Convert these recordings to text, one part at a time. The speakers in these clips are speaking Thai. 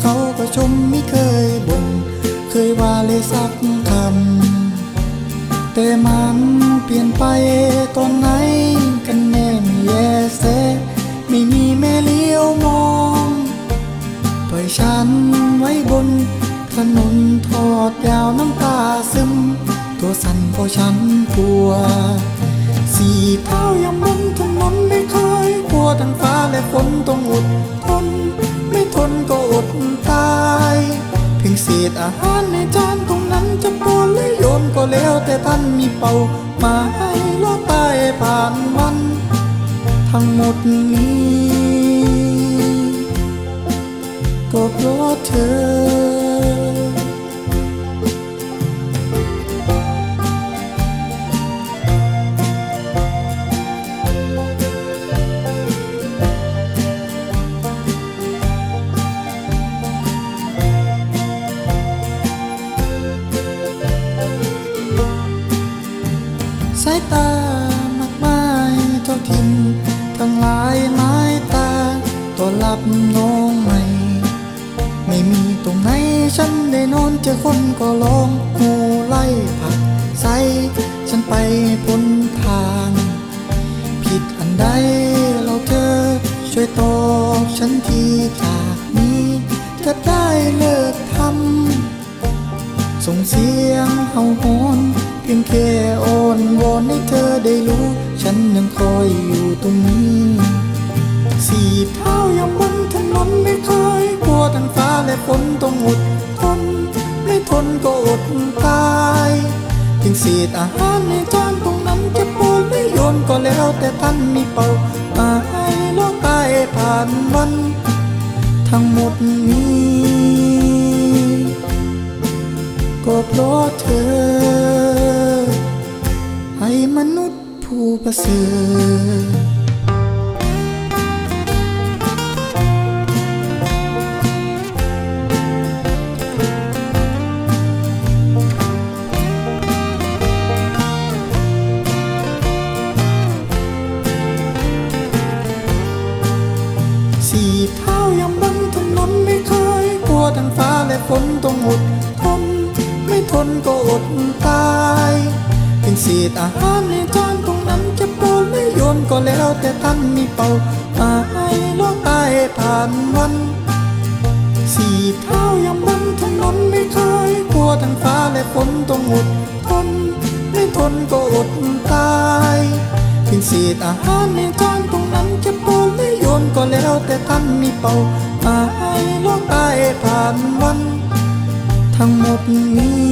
เขาก็ชมไม่เคยบ่นเคยว่าเลยสักคำ แต่มันเปลี่ยนไปตอนไหนกันแน่ไม่แยแสไม่มีแม่เลี้ยวมองปล่อยฉันไว้บนถนนทอดยาวน้ำตาซึม ตัวสั่นเพราะฉันกลัว สี่เท้ายังบนถนนไม่เคยกลัวทั้งฟ้าและฝน ษอาหารในจานตรงนั้นจะโปนและโยนก็แล้วแต่ท่านมีเป่ามาให้รอดตายผ่านมัน ทั้งหมดนี้ ก็เพราะเธอายตามากมายเท่าทิมทั้งหลายไม้ตาต้อนรับน้องใหม่ ไม่มีตรงไหนฉันได้นอนเจอคนก็ร้องหูไล่ผักใสฉันไปพ้นทาง ผิดอันใดเราเธอช่วยตอบฉันทีจากนี้จะได้เลิกทำส่งเสียงเห่าหอน พียงแค่อ้อนวอนให้เธอได้รู้ ฉันยังคอยอยู่ตรงนี้สี่เท้ายังบนถนนไม่เคยกลัวทั้งฟ้าและฝนต้องอดทน ไม่ทนก็อดตายเพียงเศษอาหารในจานตรงนั้นจะโปนไม่โยนก็แล้วแต่ท่านมีเป่ามาให้โลกตายผ่านวัน ทั้งหมดนี้ ระเสริฐสี่เท้ายังบนถนนไม่เคยกลัวทั้งฟ้าและฝนต้องอดทนไม่ทนก็อดตายเพียงเศษอาหารในจาน ก็แล้วแต่ท่านมีเป่ามาให้โลกตายผ่านวันสี่เท้ายังบนถนนไม่เคยกลัวทั้งฟ้าและฝนต้องอดทนไม่ทนก็อดตายเพียงเศษอาหารในจานตรงนั้นจะโปนหรือโยนก็แล้วแต่ท่านมีเป่ามาให้โลกตายผ่านวัน ทั้งหมดนี้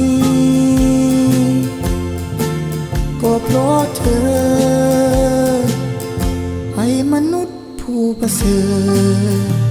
ก็เพราะเธอ ประเสริฐ